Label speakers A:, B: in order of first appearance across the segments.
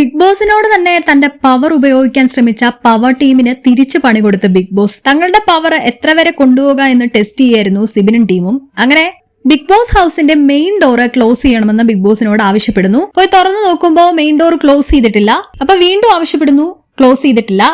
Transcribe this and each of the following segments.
A: Big ബോസിനോട് തന്നെ തന്റെ power ഉപയോഗിക്കാൻ ശ്രമിച്ച പവർ ടീമിന് തിരിച്ചു പണി കൊടുത്ത ബിഗ് ബോസ്. തങ്ങളുടെ പവർ എത്ര വരെ കൊണ്ടുപോകുക എന്ന് ടെസ്റ്റ് ചെയ്യായിരുന്നു സിബിനും ടീമും. അങ്ങനെ ബിഗ് ബോസ് ഹൗസിന്റെ മെയിൻ ഡോറ് ക്ലോസ് ചെയ്യണമെന്ന് ബിഗ് ബോസിനോട് ആവശ്യപ്പെടുന്നു. പോയി തുറന്നു നോക്കുമ്പോൾ മെയിൻ ഡോർ ക്ലോസ് ചെയ്തിട്ടില്ല. അപ്പൊ വീണ്ടും ആവശ്യപ്പെടുന്നു ക്ലോസ് ചെയ്തിട്ടില്ല.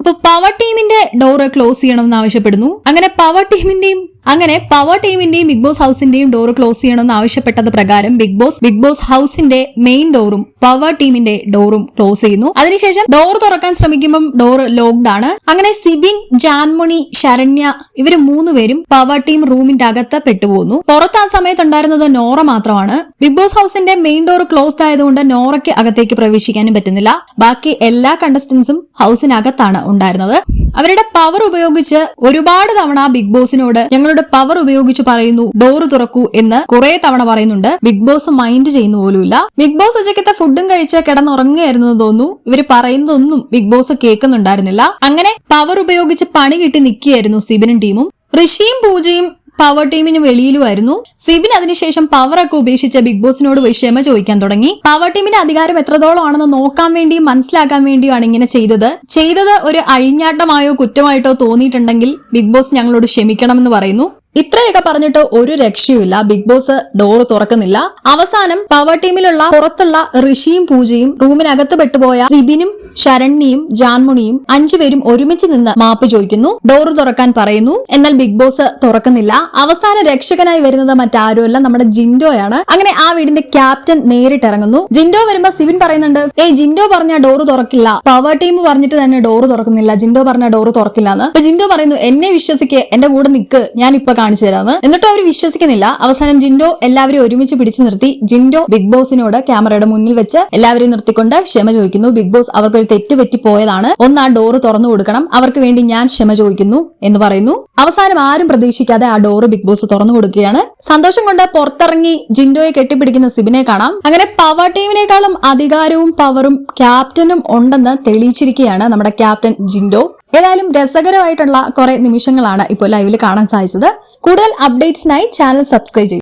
A: അപ്പൊ പവർ ടീമിന്റെ ഡോറ് ക്ലോസ് ചെയ്യണമെന്ന് ആവശ്യപ്പെടുന്നു. അങ്ങനെ പവർ ടീമിന്റെയും അങ്ങനെ പവർ ടീമിന്റെയും ബിഗ് ബോസ് ഹൗസിന്റെയും ഡോർ ക്ലോസ് ചെയ്യണമെന്ന് ആവശ്യപ്പെട്ടത് പ്രകാരം ബിഗ് ബോസ് ബിഗ് ബോസ് ഹൗസിന്റെ മെയിൻ ഡോറും പവർ ടീമിന്റെ ഡോറും ക്ലോസ് ചെയ്യുന്നു. അതിനുശേഷം ഡോർ തുറക്കാൻ ശ്രമിക്കുമ്പോൾ ഡോർ ലോക്ക്ഡ് ആണ്. അങ്ങനെ സിബിൻ ജാൻമുണി ശരണ്യ ഇവർ മൂന്നുപേരും പവർ ടീം റൂമിന്റെ അകത്ത് പെട്ടുപോകുന്നു പുറത്ത് ആ സമയത്ത് ഉണ്ടായിരുന്നത് നോറ മാത്രമാണ്. ബിഗ് ബോസ് ഹൗസിന്റെ മെയിൻ ഡോർ ക്ലോസ്ഡ് ആയതുകൊണ്ട് നോറയ്ക്ക് അകത്തേക്ക് പ്രവേശിക്കാനും പറ്റുന്നില്ല. ബാക്കി എല്ലാ കണ്ടസ്റ്റൻസും ഹൗസിനകത്താണ് ഉണ്ടായിരുന്നത്. അവരുടെ പവർ ഉപയോഗിച്ച് ഒരുപാട് തവണ ബിഗ് ബോസിനോട് ഞങ്ങളുടെ പവർ ഉപയോഗിച്ച് പറയുന്നു ഡോറ് തുറക്കൂ എന്ന് കുറെ തവണ പറയുന്നുണ്ട്. ബിഗ് ബോസ് മൈൻഡ് ചെയ്യുന്ന പോലുമില്ല. ബിഗ് ബോസ് ഉച്ചക്കത്തെ ഫുഡും കഴിച്ച് കിടന്നുറങ്ങുകയായിരുന്നു തോന്നുന്നു. ഇവർ പറയുന്നതൊന്നും ബിഗ് ബോസ് കേൾക്കുന്നുണ്ടായിരുന്നില്ല. അങ്ങനെ പവർ ഉപയോഗിച്ച് പണി കിട്ടി നിൽക്കുകയായിരുന്നു സിബിനും ടീമും. ഋഷിയും പൂജയും പവർ ടീമിന് വെളിയിലുമായിരുന്നു. സിബിൻ അതിനുശേഷം പവർ ഒക്കെ ഉപേക്ഷിച്ച ബിഗ് ബോസിനോട് വിഷയമ ചോദിക്കാൻ തുടങ്ങി. പവർ ടീമിന്റെ അധികാരം എത്രത്തോളം ആണെന്ന് നോക്കാൻ വേണ്ടിയും മനസ്സിലാക്കാൻ വേണ്ടിയുമാണ് ഇങ്ങനെ ചെയ്തത്. ചെയ്തത് ഒരു അഴിഞ്ഞാട്ടമായോ കുറ്റമായിട്ടോ തോന്നിയിട്ടുണ്ടെങ്കിൽ ബിഗ് ബോസ് ഞങ്ങളോട് ക്ഷമിക്കണമെന്ന് പറയുന്നു. ഇത്രയൊക്കെ പറഞ്ഞിട്ട് ഒരു രക്ഷയുമില്ല. ബിഗ് ബോസ് ഡോർ തുറക്കുന്നില്ല. അവസാനം പവർ ടീമിലുള്ള പുറത്തുള്ള ഋഷിയും പൂജയും റൂമിനകത്ത് പെട്ടുപോയ സിബിനും ശരണ്യയും ജാൻമുണിയും അഞ്ചുപേരും ഒരുമിച്ച് നിന്ന് മാപ്പ് ചോദിക്കുന്നു. ഡോർ തുറക്കാൻ പറയുന്നു. എന്നാൽ ബിഗ് ബോസ് തുറക്കുന്നില്ല. അവസാന രക്ഷകനായി വരുന്നത് മറ്റാരുമല്ല നമ്മുടെ ജിൻഡോയാണ്. അങ്ങനെ ആ വീടിന്റെ ക്യാപ്റ്റൻ നേരിട്ടിറങ്ങുന്നു ജിൻഡോ വരുമ്പോ സിവിൻ പറയുന്നുണ്ട് ഏയ് ജിൻഡോ പറഞ്ഞ ഡോർ തുറക്കില്ല. പവർ ടീം പറഞ്ഞിട്ട് തന്നെ ഡോർ തുറക്കുന്നില്ല. ജിൻഡോ പറഞ്ഞ ഡോർ തുറക്കില്ല എന്ന്. അപ്പൊ ജിൻഡോ പറയുന്നു എന്നെ വിശ്വസിക്ക് എന്റെ കൂടെ നിക്ക്. ഞാൻ ഇപ്പൊ കാണിച്ചു തരാമെന്ന് എന്നിട്ടും അവർ വിശ്വസിക്കുന്നില്ല. അവസാനം ജിൻഡോ എല്ലാവരും ഒരുമിച്ച് പിടിച്ചു നിർത്തി. ജിൻഡോ ബിഗ് ബോസിനോട് ക്യാമറയുടെ മുന്നിൽ വെച്ച് എല്ലാവരെയും നിർത്തിക്കൊണ്ട് ക്ഷമ ചോദിക്കുന്നു. ബിഗ് ബോസ് അവർക്ക് ഒരു തെറ്റ് പറ്റി പോയതാണ് ഒന്നാ ഡോറ് തുറന്നു കൊടുക്കണം. അവർക്ക് വേണ്ടി ഞാൻ ക്ഷമ ചോദിക്കുന്നു എന്ന് പറയുന്നു. അവസാനം ആരും പ്രതീക്ഷിക്കാതെ ആ ഡോറ് ബിഗ് ബോസ് തുറന്നു കൊടുക്കുകയാണ്. സന്തോഷം കൊണ്ട് പുറത്തിറങ്ങി ജിൻഡോയെ കെട്ടിപ്പിടിക്കുന്ന സിബിനെ കാണാം. അങ്ങനെ പവർ ടീമിനേക്കാളും അധികാരവും പവറും ക്യാപ്റ്റനും ഉണ്ടെന്ന് തെളിയിച്ചിരിക്കുകയാണ് നമ്മുടെ ക്യാപ്റ്റൻ ജിൻഡോ. ഏതായാലും രസകരമായിട്ടുള്ള കുറെ നിമിഷങ്ങളാണ് ഇപ്പോൾ ലൈവിൽ കാണാൻ സാധിച്ചത്. കൂടുതൽ അപ്ഡേറ്റ്സിനായി ചാനൽ സബ്സ്ക്രൈബ് ചെയ്യും.